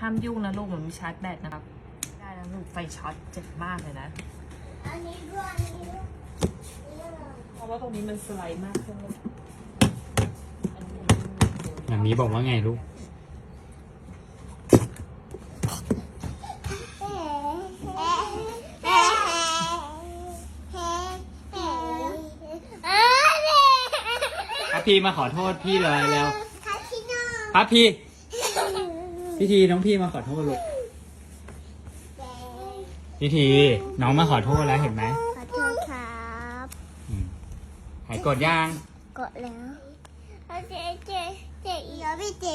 ห้ามยุ่งนะลูกมันมีชาร์จแบตนะครับ ได้แล้วลูกไฟช็อตเจ็บมากเลยนะ อันนี้ด้วยอันนี้ด้วยนี่อะไรเพราะว่าตรงนี้มันสไลด์มากขึ้นลูกอย่างนี้บอกว่าไงลูกเอ๊ะเอ๊ะเอ๊ะเอ๊ะเอ๊ะเอ๊ะเอ๊ะพับพีมาขอโทษพี่เลยแล้วคาสิโนพับพี พี่ทีน้องพี่มาขอโทษลูกพี่ทีน้องมาขอโทษแล้วเห็นไหมขอโทษครับอืมหายกดย่างกดแล้วเจ๊เจ๊เจ๊อีกแล้วพี่เจ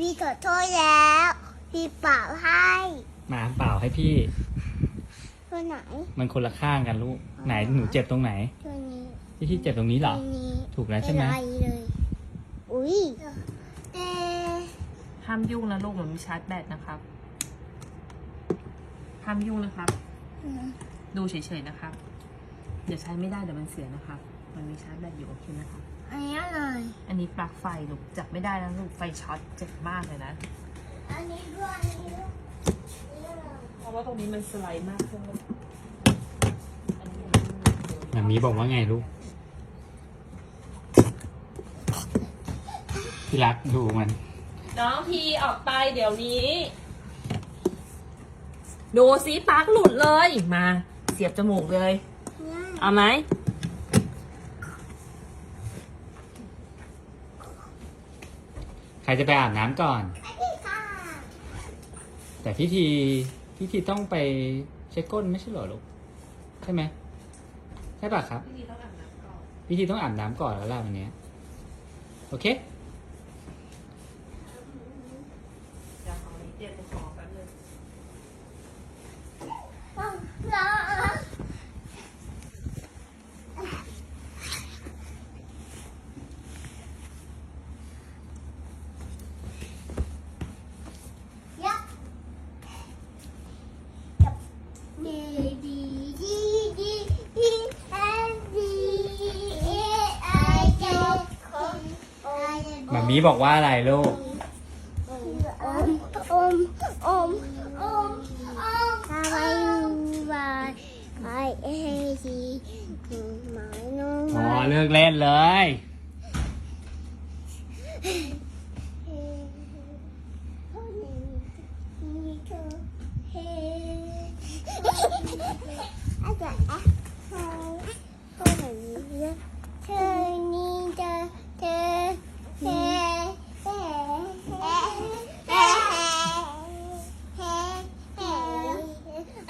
มีขอโทษแล้วพี่เป่าให้มาเปล่าให้พี่ ตัวไหนมันคนละข้างกันลูกไหนหนูเจ็บตรงไหน ตัวนี้พี่ทีเจ็บตรงนี้เหรอ ตัวนี้ถูกแล้วใช่ไหม เป็นรเลยอุ้ยเอ๊ ห้ามยุ่งนะลูกมันมีชาร์จแบตนะครับ ห้ามยุ่งนะครับ ดูเฉยๆนะครับเดี๋ยวใช้ไม่ได้เดี๋ยวมันเสียนะครับ มันมีชาร์จแบตอยู่โอเคนะคะอันนี้อะไรอันนี้ปลั๊กไฟลูกจับไม่ได้แล้วลูกไฟช็อตเจ็บมากเลยนะ อันนี้ด้วยอันนี้ด้วยนี่อะไรเพราะว่าตรงนี้มันสไลด์มากขึ้นลูกอย่างนี้บอกว่าไงลูกพี่รักดูมัน น้องพีออกไปเดี๋ยวนี้ ดูซิปลั๊กหลุดเลย มา เสียบจมูกเลยเนี่ยเอาไหม ใครจะไปอาบน้ำก่อนพี่ค่ะแต่พี่ทีพี่ทีต้องไปเช็คก้นไม่ใช่เหรอลูก ใช่ไหมใช่ปะครับพี่ดีต้องอาบน้ำก่อนพี่ทีต้องอาบน้ำก่อนแล้วล่ะวันเนี้ยโอเค ดี๋ยวขอนี้เตรียมไปขอแป๊บนึงรอยับยับ A B D D E F G H I J K L มามีบอกว่าอะไรลูก เลิกเล่นเลยอาจารย์อะเธอเธอนี่จะเธอเธอเธอเธอเธอเธอเธอ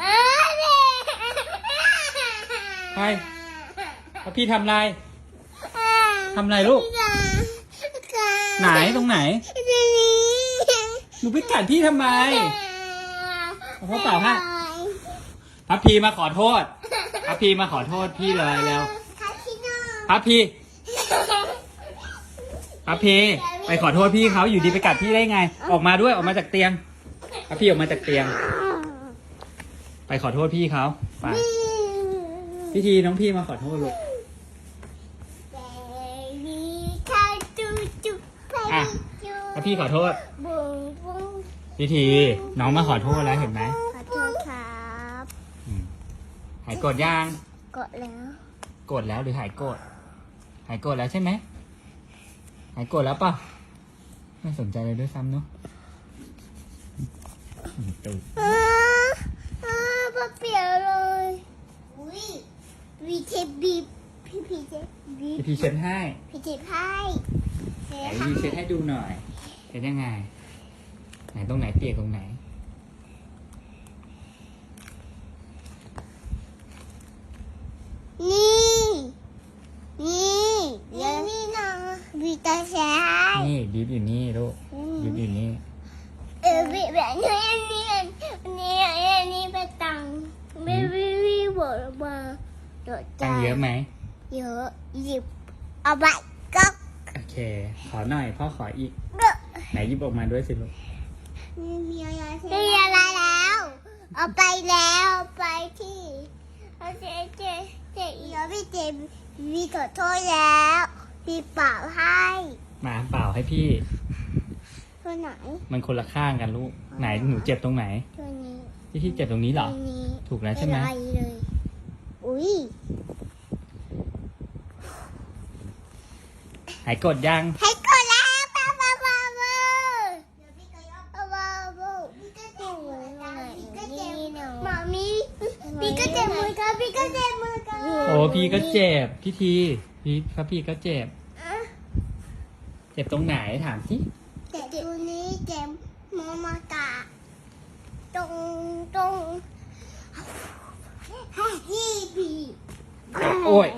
อะเนี่ย ใคร แล้ว พี่ทำอะไรทำอะไรลูก ไหนตรงไหนหนูไปกัดพี่ทำไมเอาพ่อเป่าให้พับพีมาขอโทษพับพีมาขอโทษพี่เลยแล้วคาสิโนพับพีพับพีไปขอโทษพี่เขาอยู่ดีไปกัดพี่ได้ไง ออกมาด้วยออกมาจากเตียงพับพีออกมาจากเตียง ไปขอโทษพี่เขาไปพี่ทีน้องพี่มาขอโทษลูก อะพับพี่ขอโทษ บุ้งบุ้งพี่ทีน้องมาขอโทษแล้วเห็นไหมขอโทษครับอืมหายโกรธยัง กดแล้วโกรธแล้วหรือหายโกรธหายโกรธแล้วใช่ไหมหายโกรธแล้วป่ะไม่สนใจเลยด้วยซ้ำเนาะอืมตื่นอ้าอ้าปะเปียวเลยอุ้ยวีเทบีพี่พีเทบีพี่ทีเช็ดให้ พี่เทพให้ ไหนพี่เช็ดให้ดูหน่อยเช็ดยังไง ไหนตรงไหนเปียกตรงไหน นี่ นี่เดี๋ยวนี่นะวีตาแชายนี่ดิฟอยู่นี่ลูกดิฟอยู่นี่ เออวีแบบนี้อันนี้อันนี้อันนี้เป็นตังไม่วิวิบอกมาโดดใจตังค์เยอะไหมเยอะหยิบเอาไปก็โอ เค ขอหน่อยพ่อขออีกเด้อไหนหยิบออกมาด้วยสิลูก มีอะไรมีอะไรแล้ว เอาไปแล้วเอาไปที่เอาเจเจเจอีแล้วพี่เจมีขอโทษแล้วพี่เป่าให้มาเปล่าให้พี่ ตัวไหน มันคนละข้างกันลูก ไหนหนูเจ็บตรงไหน ตัวนี้พี่ทีเจ็บตรงนี้เหรอ ตัวนี้ถูกแล้วใช่ไหม เป็นรเลยอุ้ย หายกดยัง ให้กดแล้วบ้าบ้าบ้าบ้าบ้าบ้าบ้าพี่ก็เจ็บมือกันพี่ก็เจ็บมามีพี่ก็เจ็บมือกันพี่ก็เจ็บมือกันโอ้พี่ก็เจ็บพี่ทีพี่ครับพี่ก็เจ็บ อะเจ็บตรงไหนถามสิเจ็บตัวนี้เจ็บมามากะตรงตรงให้พี่พี่โอ้ย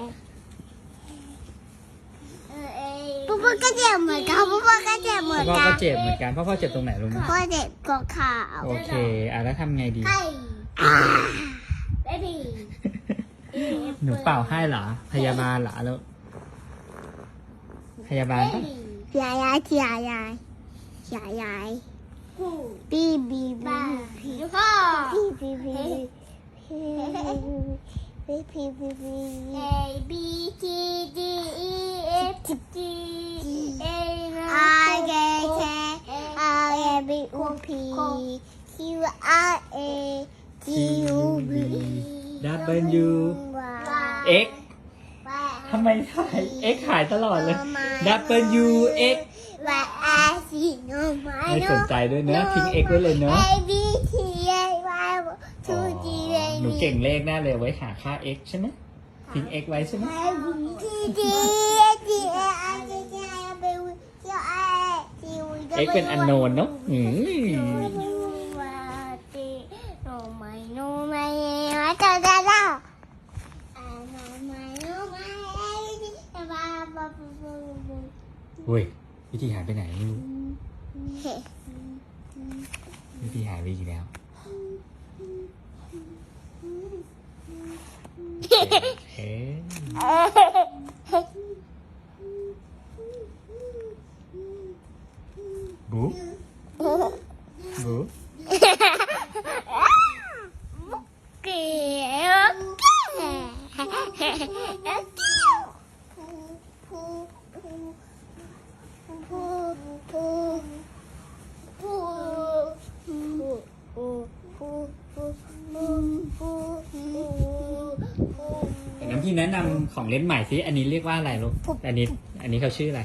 ปุ๊บปุ๊บก็เจ็บเหมือนกันปุ๊บปุ๊บก็เจ็บเหมือนพ่อกัก็นเจ็บเหมือนกันพ่อพ่อเจ็บตรงไหนรู้ไหมพ่อเจ็บกว่าขาโอเคอะแล้วทำไงดีไอ้อ่าเบบี้หนูเป่าให้เหรอ พยาบาลเหรอแล้ว พยาบาลปะยายยายยายยายยายยายบีบีบีบีพ่อบีบีบีบีบี บีบี A B C D E F G A I J K L M N O P Q R A T U V W X ทำไมถ่าย X ถ่ายตลอดเลย W X ว่าอาซีโนมาไม่สนใจด้วยเนอะทิ้ง X ไว้เลยเนอะ นูเก่งเลขแน่เลยไว้หาค่า X ใช่ไหมทิ้ง X ไว้ใช่ไหม A B T D T A I J K I B Q I T U X เป็นอันโนนเนาะอืมโนไม่โนไม่มาจ้าจ้าจ้าโนไม่โนไม่บ้าบ้าบ้าบ้าเฮ้ยวิธีหายไปไหนไม่รู้วิธีหายไปอีกแล้ว เอ๊ะบูบูเกี่ ยวแต่น้ำพี่แนะนำของเล่นใหม่สิอันนี้เรียกว่าอะไรลูก อันนี้ อันนี้เขาชื่ออะไร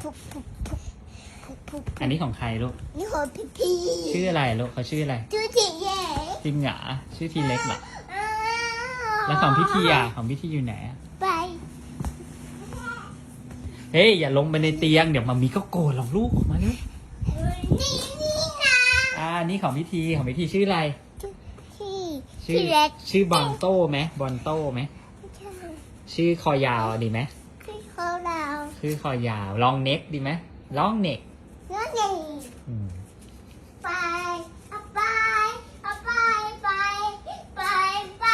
อันนี้ของใครลูก นี่ของพี่พี่ชื่ออะไรลูกเขาชื่ออะไร ชื่อทีเย่จริงเหรอชื่อทีเล็กเหรอ แล้วของพี่ทีอะของพี่ทีอยู่ไหนอะไปเฮ้ยอย่าลงไปในเตียงเดี๋ยวมามีก็โกรธหรอกลูกออกมาเร็วนี่นี่นะอ่านี่ของพี่ทีของพี่ทีชื่ออะไร ที่ชื่ที่เล็กชื่อบอลโต้ไหมบอลโต้ไหม ชื่อคอยาวอะดีไหมที่เขาเราชื่อคอยาวลองเน็กดีไหมลองเน็กนั่นเองอืมไปเอาไปเอาไปไปไปไป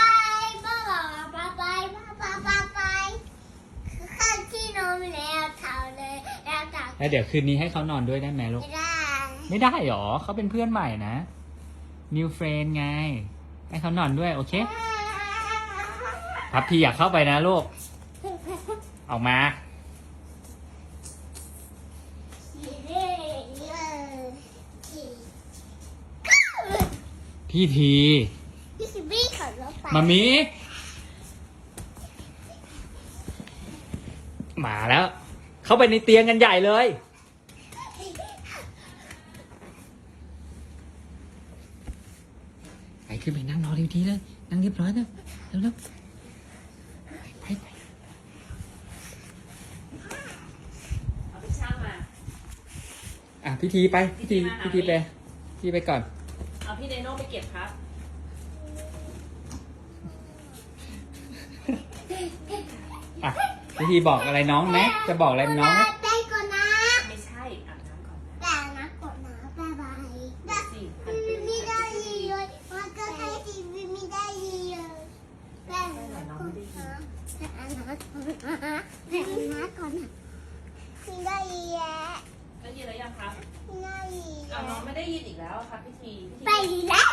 บ้าบ้าไปบ้าบ้าบ้าไปข้างที่นอนแล้วเท่าเลยแล้วต่างแล้วเดี๋ยวคืนนี้ให้เขานอนด้วยได้ไหมลูก ไม่ได้ไม่ได้หรอเขาเป็นเพื่อนใหม่นะ new friend ไง ให้เขานอนด้วยโอเคค รับพี่อยากเข้าไปนะลูก ออกมาพี่ทีพี่สิบี้ขับรถไปมามี มาแล้ว เข้าไปในเตียงกันใหญ่เลย ไปขึ้นไปนั่งรอเรียทีเลย นั่งเรียบร้อยนะเร็วๆไปไป เอาไปช่างมา อะ พี่ทีไปพี่ทีพี่ทีไปพี่ไปก่อน เอาพี่เดโน่ไปเก็บครับ อะพี่ทีบอกอะไรน้องไหมจะบอกอะไรน้องไหมไปก่อนนะไม่ น้องไม่ได้ยินอีกแล้วค่ะพี่ที ไปแล้ว